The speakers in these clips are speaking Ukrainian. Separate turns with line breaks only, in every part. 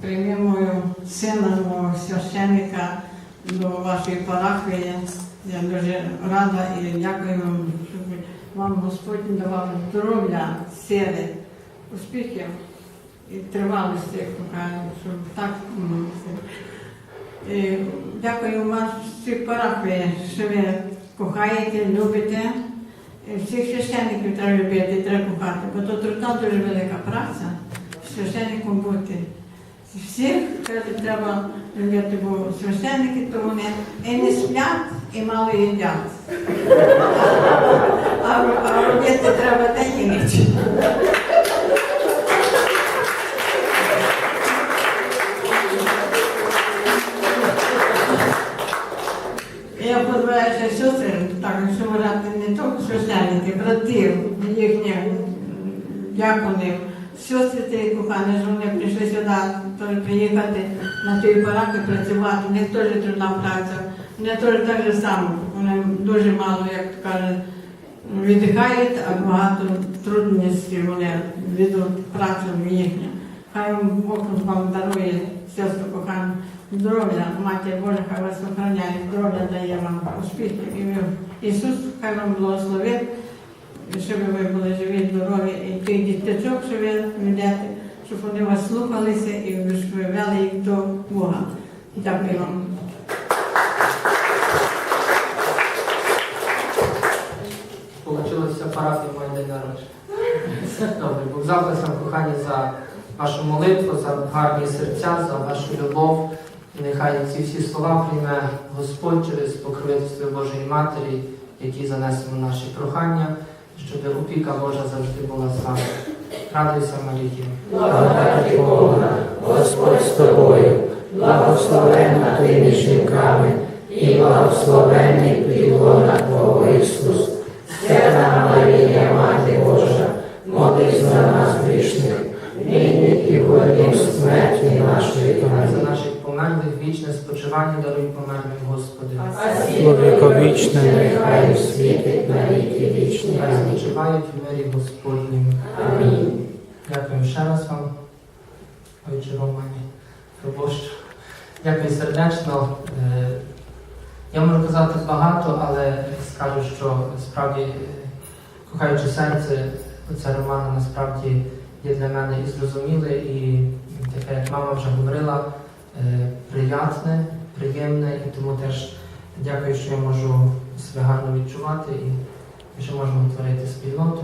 приймемо сина, мого священника до вашої парафії. Я дуже рада і дякую вам, щоб вам Господь давав здоров'я, сили, успіхів і тривалості, як кажуть, щоб так. І Дякую вам всій парафії, що ви кохаєте, любите. І Всіх священників треба любити, треба кохати, бо то трудна дуже велика праця священником бути. Всіх треба любити, бо священники то вони і не сплять, і мало їдять. А, робити треба день і ніч. Я позбираюся сестри, так що вважати не тільки священники, братів, їхніх дякунів, сестри кохані, що вони прийшли сюди, приїхати на тій параки працювати. У них теж трудна праця. Вони теж так же само. Вони дуже мало, як то кажуть, віддихають, а багато трудностей вони ведуть працю їхню. Хай вам дарує сестру кохану здоров'я, Матір Божа, хай вас охороняє, здоров'я дає вам успіхів. І Ісус, хай вам благословить, щоб ви були живі, здорові, і тих діточок, що ви ведете, щоб вони вас слухалися і ж ви вели їх до Бога. Дякую вам.
Получилося парафії моє день народження. Добре, Бог завтра вам кохані за вашу молитву, за гарні серця, за вашу любов. Нехай ці всі слова прийме Господь через покровительство Божої Матері, які занесемо наші прохання, щоб опіка Божа завжди була з вами. Радуйся, Марія.
Благодаті Бога, Господь з тобою, благословенна ти між жінками, і благословений плідлона Твого Ісус. Свята Марія, Мати Божа, молись за нас грішних, нині і в годину смерті нашої.
Померлих вічне спочивання даруй померлим, Господи.
Віковічне нехай світить на віки вічні.
Хай спочивають в мирі Господнім.
Амінь.
Дякую ще раз вам, отче Романі, Пробощу. Дякую сердечно. Е, Я можу казати багато, але скажу, що справді, е, кохаючи серце, отця Романа насправді є для мене і зрозуміле, і таке, як мама вже говорила, приятне, приємне, і тому теж дякую, що я можу себе гарно відчувати і, що можемо творити спільноту.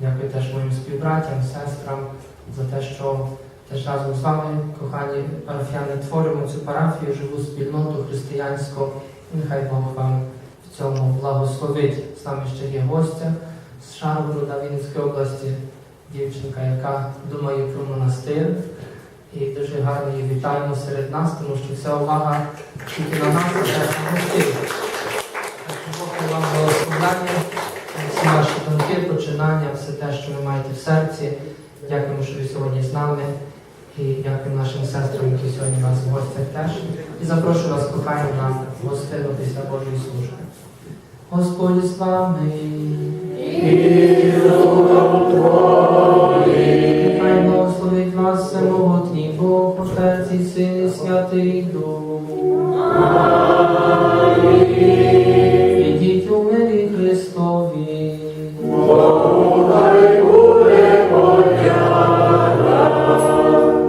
Дякую теж моїм співбратям, сестрам за те, що теж разом з вами, кохані парафіяни, творимо цю парафію, живу спільноту християнську. І нехай Бог вам в цьому благословить. З нами ще є гостя з Шаргорода Вінницької області, дівчинка, яка думає про монастир. І дуже гарно її вітаємо серед нас, тому що вся увага тільки на нас, на що Бог вам благословляє всі ваші думки, починання, все те, що ви маєте в серці. Дякуємо, що ви сьогодні з нами. І дякую нашим сестрам, які сьогодні нас в гостях теж. І запрошую вас, кохаємо, на гостину після Божої служби. Господь з вами. Нехай Святий Дух. Ідіть у мирі Христові.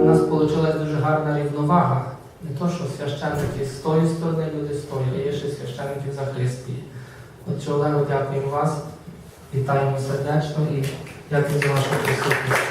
Нас вийшла дуже гарна рівновага. Не то, що священники з тої сторони, люди з тої, а є ще священники за Христі. Отче Олегу, дякуємо вас, вітаємо сердечно і дякую за вашу присутність.